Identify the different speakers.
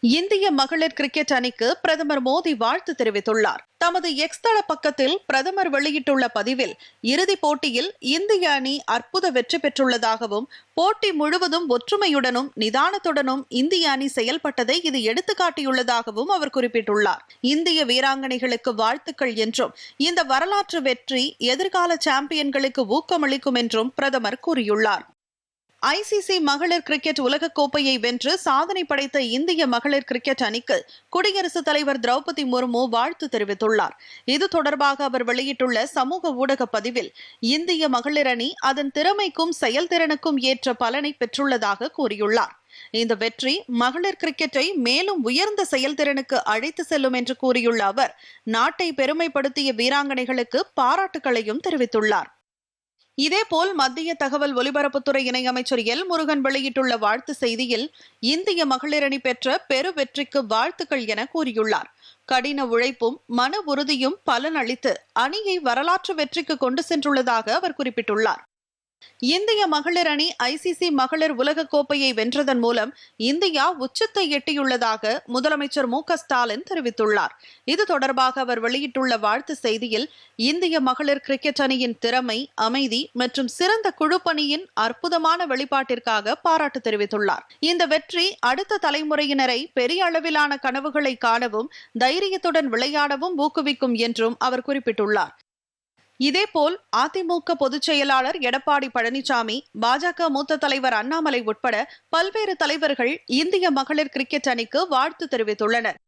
Speaker 1: இந்திய மகளிர் கிரிக்கெட் அணிக்கு பிரதமர் மோடி வாழ்த்து தெரிவித்துள்ளார். தமது எக்ஸ் தள பக்கத்தில் பிரதமர் வெளியிட்டுள்ள பதிவில் இறுதிப் போட்டியில் இந்திய அணி அற்புத வெற்றி பெற்றுள்ளதாகவும் போட்டி முழுவதும் ஒற்றுமையுடனும் நிதானத்துடனும் இந்திய அணி செயல்பட்டதை இது எடுத்துக்காட்டியுள்ளதாகவும் அவர் குறிப்பிட்டுள்ளார். இந்திய வீராங்கனைகளுக்கு வாழ்த்துக்கள் என்றும் இந்த வரலாற்று வெற்றி எதிர்கால சாம்பியன்களுக்கு ஊக்கமளிக்கும் என்றும் பிரதமர் கூறியுள்ளார். ஐசிசி மகளிர் கிரிக்கெட் உலகக்கோப்பையை வென்று சாதனை படைத்த இந்திய மகளிர் கிரிக்கெட் அணிக்கு குடியரசுத் தலைவர் திரௌபதி முர்மு வாழ்த்து தெரிவித்துள்ளார். இது தொடர்பாக அவர் வெளியிட்டுள்ள சமூக ஊடக பதிவில் இந்திய மகளிர் அணி அதன் திறமைக்கும் செயல்திறனுக்கும் ஏற்ற பலனை பெற்றுள்ளதாக கூறியுள்ளார். இந்த வெற்றி மகளிர் கிரிக்கெட்டை மேலும் உயர்ந்த செயல்திறனுக்கு அழைத்து செல்லும் என்று கூறியுள்ள அவர் நாட்டை பெருமைப்படுத்திய வீராங்கனைகளுக்கு பாராட்டுகளையும் தெரிவித்துள்ளார். இதேபோல் மத்திய தகவல் ஒலிபரப்புத்துறை இணையமைச்சர் எல் முருகன் வெளியிட்டுள்ள வாழ்த்து செய்தியில் இந்திய மகளிரணி பெற்ற பெரு வெற்றிக்கு வாழ்த்துக்கள் என கூறியுள்ளார். கடின உழைப்பும் மன உறுதியும் பலனளித்து அணியை வரலாற்று வெற்றிக்கு கொண்டு சென்றுள்ளதாக அவர் குறிப்பிட்டுள்ளார். இந்திய மகளிர் அணி ஐசிசி மகளிர் உலக கோப்பையை வென்றதன் மூலம் இந்தியா உச்சத்தை எட்டியுள்ளதாக முதலமைச்சர் மு ஸ்டாலின் தெரிவித்துள்ளார். இது தொடர்பாக அவர் வெளியிட்டுள்ள வாழ்த்து செய்தியில் இந்திய மகளிர் கிரிக்கெட் அணியின் திறமை அமைதி மற்றும் சிறந்த குழுப்பணியின் அற்புதமான வெளிப்பாட்டிற்காக பாராட்டு தெரிவித்துள்ளார். இந்த வெற்றி அடுத்த தலைமுறையினரை பெரிய அளவிலான கனவுகளை காணவும் தைரியத்துடன் விளையாடவும் ஊக்குவிக்கும் என்றும் அவர் குறிப்பிட்டுள்ளார். இதேபோல் அதிமுக பொதுச் செயலாளர் எடப்பாடி பழனிசாமி பாஜக மூத்த தலைவர் அண்ணாமலை உட்பட பல்வேறு தலைவர்கள் இந்திய மகளிர் கிரிக்கெட் அணிக்கு வாழ்த்து தெரிவித்துள்ளனர்.